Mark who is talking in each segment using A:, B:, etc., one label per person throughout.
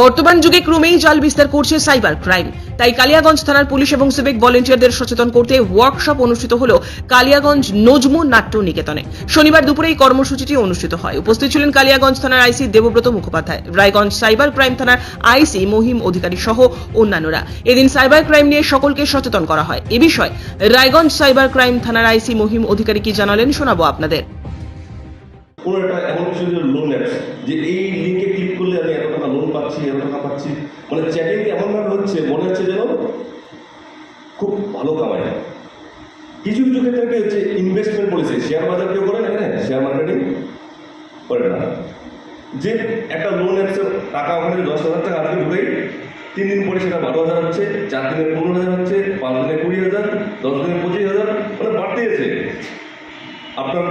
A: বর্তমান যুগে ক্রমেই জাল বিস্তার করছে সাইবার ক্রাইম। তাই কালিয়াগঞ্জ থানার পুলিশ এবং সিভিক ভলেন্টিয়ারদের সচেতন করতে ওয়ার্কশপ অনুষ্ঠিত হল কালিয়াগঞ্জ নজমু নাট্য নিকেতনে। শনিবার দুপুরে এই কর্মসূচিটি অনুষ্ঠিত হয়। উপস্থিত ছিলেন কালিয়াগঞ্জ থানার IC Debabrata Mukhopadhyay, Raiganj cyber crime থানার আইসি মহিম অধিকারী সহ অন্যান্যরা। এদিন সাইবার ক্রাইম নিয়ে সকলকে সচেতন করা হয়। এ বিষয়ে রায়গঞ্জ সাইবার ক্রাইম থানার আইসি মহিম অধিকারী কি জানালেন শোনাবো আপনাদের।
B: একটা এমন কিছু যে এই লিঙ্কে ক্লিক করলে আমি এত পাচ্ছি এত টাকা পাচ্ছি। মানে চ্যাটিং এমনভাবে হচ্ছে, মনে হচ্ছে যেন খুব ভালো কামাই। কিছু কিছু ক্ষেত্রে কি হচ্ছে ইনভেস্টমেন্ট পলিসি শেয়ার বাজার কেউ করেন এখানে? শেয়ার মার্কেটিং করে না। যে একটা লোন অ্যাপসে টাকা ওখানে দশ হাজার টাকা আজকে ঢুকেই তিন দিন পরে সেটা বারো হাজার হচ্ছে, চার দিনে পনেরো হাজার হচ্ছে, পাঁচ দিনে কুড়ি হাজার, দশ দিনে পঁচিশ হাজার মানে বাড়তে আছে আপনার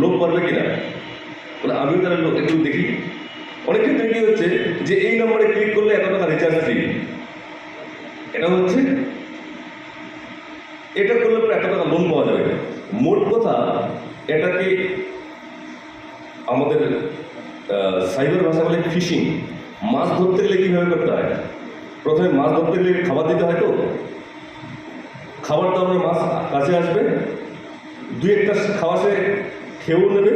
B: লোক পারবে কিনা? মানে আমিও লোক, একটু দেখি। অনেক ক্ষেত্রে কি হচ্ছে যে এই নম্বরে ক্লিক করলে এত টাকা রিচার্জ ফ্রি এটা হচ্ছে, এটা করলে এত টাকা লোন পাওয়া যাবে। মোট কথা এটাকে আমাদের সাইবার ভাষা বলে ফিশিং মাছ ধরতে গেলে কীভাবে করতে হয়? প্রথমে মাছ ধরতে গেলে খাবার দিতে হয় তো। খাবার দাবার মাছ কাছে আসবে দু একটা খাওয়া সে খেয়েও নেবে,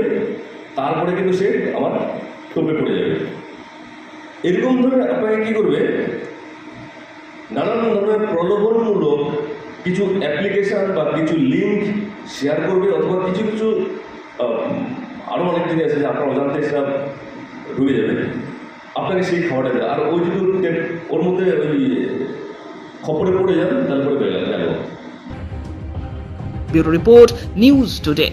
B: তারপরে কিন্তু সে আমার টোপে পড়ে যাবে। এরকম ধরনের আপনাকে কী করবে? নানান ধরনের প্রলোভনমূলক কিছু অ্যাপ্লিকেশন বা কিছু লিঙ্ক শেয়ার করবে অথবা কিছু কিছু আরও অনেক জিনিস আছে যে আপনার অজান্তে সেটা ঢুকে যাবে আপনাকে সেই খাবারটা দেবে। আর ওই যদি ওর মধ্যে ওই খপরে পড়ে যান, তারপরে গেল
A: ব্যুরো রিপোর্ট নিউজ টুডে।